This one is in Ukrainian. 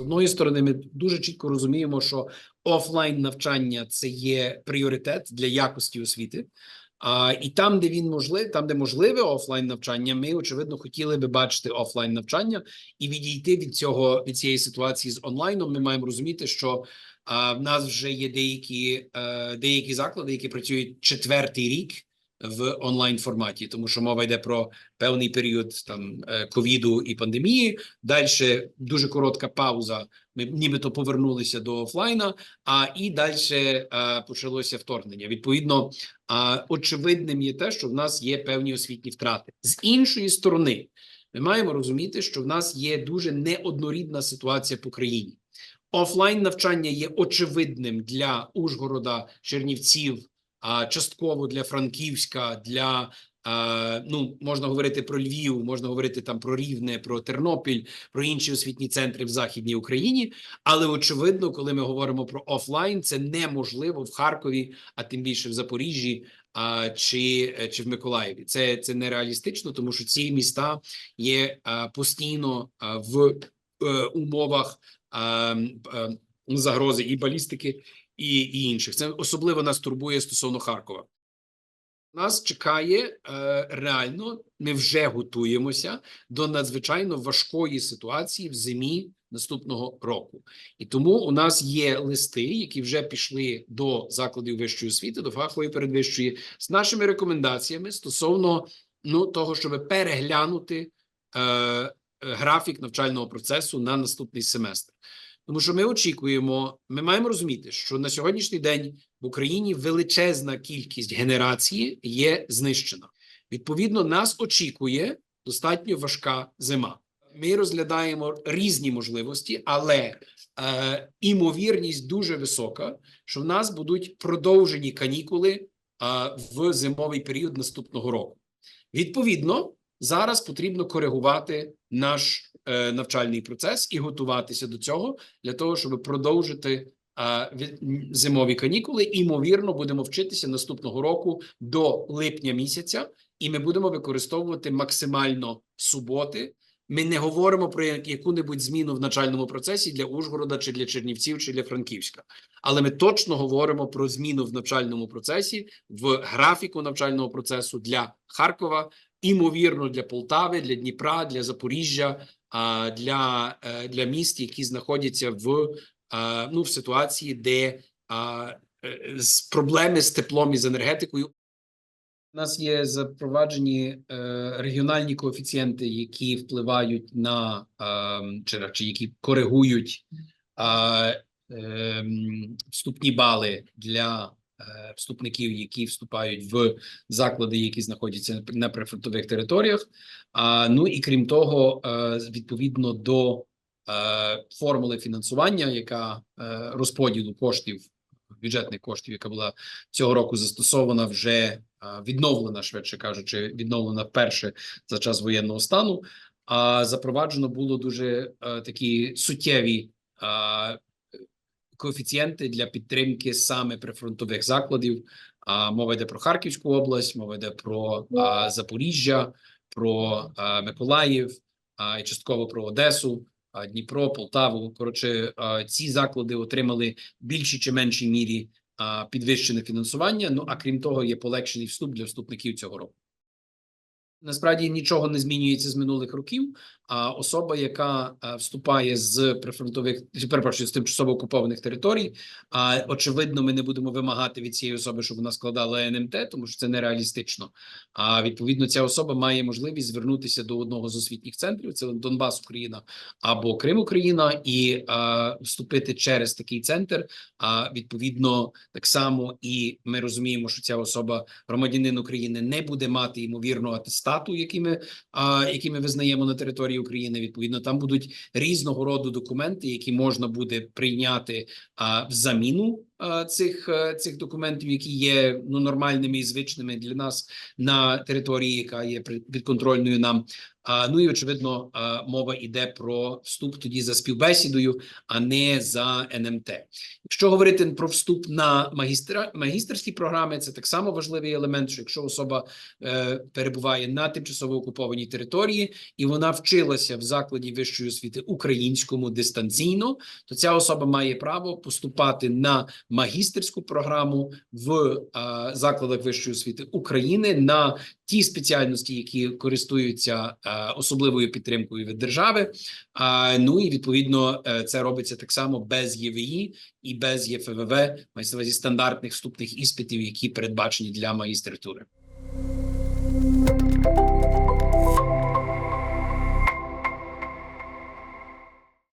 Одної сторони, ми дуже чітко розуміємо, що офлайн навчання це є пріоритет для якості освіти. А, і там, де він можливий, там, де можливе офлайн навчання, ми очевидно хотіли би бачити офлайн навчання і відійти від цього від цієї ситуації з онлайном. Ми маємо розуміти, що а, в нас вже є деякі, е, деякі заклади, які працюють четвертий рік в онлайн форматі, тому що мова йде про певний період там е, ковіду і пандемії. Далі дуже коротка пауза. Ми нібито повернулися до офлайна, а і далі е, почалося вторгнення. Відповідно, а, очевидним є те, що в нас є певні освітні втрати. З іншої сторони, ми маємо розуміти, що в нас є дуже неоднорідна ситуація по країні. Офлайн навчання є очевидним для Ужгорода, Чернівців, частково для Франківська, для а, ну можна говорити про Львів, можна говорити там про Рівне, про Тернопіль, про інші освітні центри в Західній Україні. Але очевидно, коли ми говоримо про офлайн, це неможливо в Харкові, а тим більше в Запоріжжі. А чи, чи в Миколаєві це це нереалістично, тому що ці міста є а, постійно а, в е, умовах а, а, загрози і балістики, і, і інших. Це особливо нас турбує стосовно Харкова. Нас чекає е, реально. Ми вже готуємося до надзвичайно важкої ситуації в зимі наступного року, і тому у нас є листи, які вже пішли до закладів вищої освіти, до фахової передвищої, з нашими рекомендаціями стосовно ну того, щоб переглянути е, графік навчального процесу на наступний семестр. Тому що ми очікуємо, ми маємо розуміти, що на сьогоднішній день в Україні величезна кількість генерації є знищена. Відповідно, нас очікує достатньо важка зима. Ми розглядаємо різні можливості, але е, імовірність дуже висока, що в нас будуть продовжені канікули е, в зимовий період наступного року. Відповідно, зараз потрібно коригувати наш навчальний процес і готуватися до цього для того, щоб продовжити е, зимові канікули. Імовірно, будемо вчитися наступного року до липня місяця, і ми будемо використовувати максимально суботи. Ми не говоримо про яку-небудь зміну в навчальному процесі для Ужгорода, чи для Чернівців, чи для Франківська. Але ми точно говоримо про зміну в навчальному процесі, в графіку навчального процесу для Харкова, імовірно для Полтави, для Дніпра, для Запоріжжя, для, е, для міст, які знаходяться в, ну, в ситуації, де е, з проблеми з теплом і з енергетикою. У нас є запроваджені е, регіональні коефіцієнти, які впливають на е, чи, чи які коригують е, вступні бали для вступників, які вступають в заклади, які знаходяться на прифронтових територіях. А ну і крім того, відповідно до формули фінансування, яка розподілу коштів бюджетних коштів, яка була цього року застосована, вже відновлена, швидше кажучи, відновлена вперше за час воєнного стану. А запроваджено було дуже такі суттєві коефіцієнти для підтримки саме прифронтових закладів. А мова йде про Харківську область, мова йде про а, Запоріжжя, про а, Миколаїв, а, і частково про Одесу, а, Дніпро, Полтаву. Коротше, а, ці заклади отримали більшій чи меншій мірі підвищене фінансування. Ну а крім того, є полегшений вступ для вступників цього року. Насправді нічого не змінюється з минулих років. А особа, яка вступає з прифронтових перепрошую, з тимчасово окупованих територій, а очевидно, ми не будемо вимагати від цієї особи, щоб вона складала НМТ, тому що це нереалістично. А відповідно, ця особа має можливість звернутися до одного з освітніх центрів: це Донбас, Україна або Крим, Україна, і а, вступити через такий центр. А відповідно, так само і ми розуміємо, що ця особа громадянин України не буде мати ймовірно атестату, який ми, а, який ми визнаємо на території України. Відповідно, там будуть різного роду документи, які можна буде прийняти а, в заміну цих, е, цих документів, які є ну нормальними і звичними для нас на території, яка є підконтрольною нам. А, ну і очевидно, мова йде про вступ тоді за співбесідою, а не за НМТ. Якщо говорити про вступ на магістра магістерські програми, це так само важливий елемент. Що якщо особа е, перебуває на тимчасово окупованій території і вона вчилася в закладі вищої освіти українському дистанційно, то ця особа має право поступати на магістерську програму в е, закладах вищої освіти України на ті спеціальності, які користуються е, особливою підтримкою від держави. А, ну і відповідно е, це робиться так само без ЄВІ і без ЄФВВ, мається на стандартних вступних іспитів, які передбачені для магістратури.